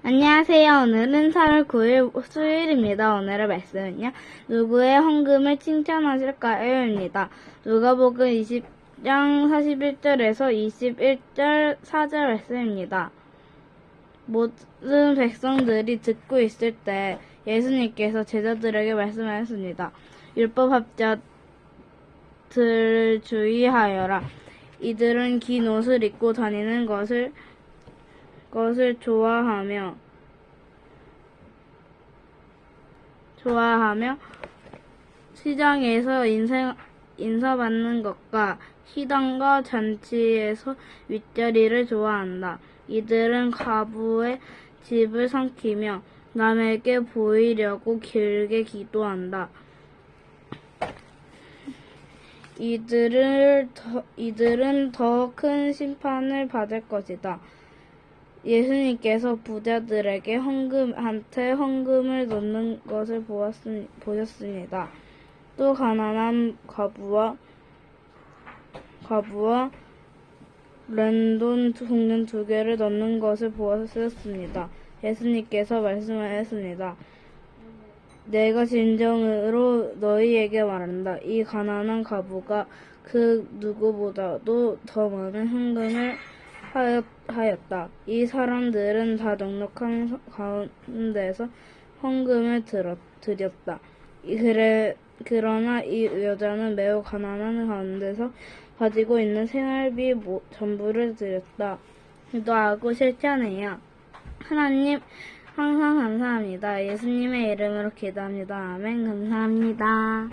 안녕하세요. 오늘은 4월 9일 수요일입니다. 오늘의 말씀은요. 누구의 헌금을 칭찬하실까요?입니다. 누가복음 20장 41절에서 21절 4절 말씀입니다. 모든 백성들이 듣고 있을 때 예수님께서 제자들에게 말씀하였습니다. 율법학자들 주의하여라. 이들은 긴 옷을 입고 다니는 것을 것을 좋아하며 좋아하며 시장에서 인사, 인사받는 것과 희당과 잔치에서 윗자리를 좋아한다. 이들은 가부의 집을 삼키며 남에게 보이려고 길게 기도한다. 이들을 더, 이들은 더 큰 심판을 받을 것이다. 예수님께서 부자들에게 헌금한테 헌금을 넣는 것을 보았습, 보셨습니다. 또 가난한 과부와 과부와 랜돈 종련 두 개를 넣는 것을 보았습니다. 예수님께서 말씀하였습니다. 내가 진정으로 너희에게 말한다. 이 가난한 과부가 그 누구보다도 더 많은 헌금을 하였다. 이 사람들은 다 넉넉한 가운데서 헌금을 드렸다. 그래, 그러나 이 여자는 매우 가난한 가운데서 가지고 있는 생활비 전부를 드렸다. 기도하고 실천해요. 하나님, 항상 감사합니다. 예수님의 이름으로 기도합니다. 아멘. 감사합니다.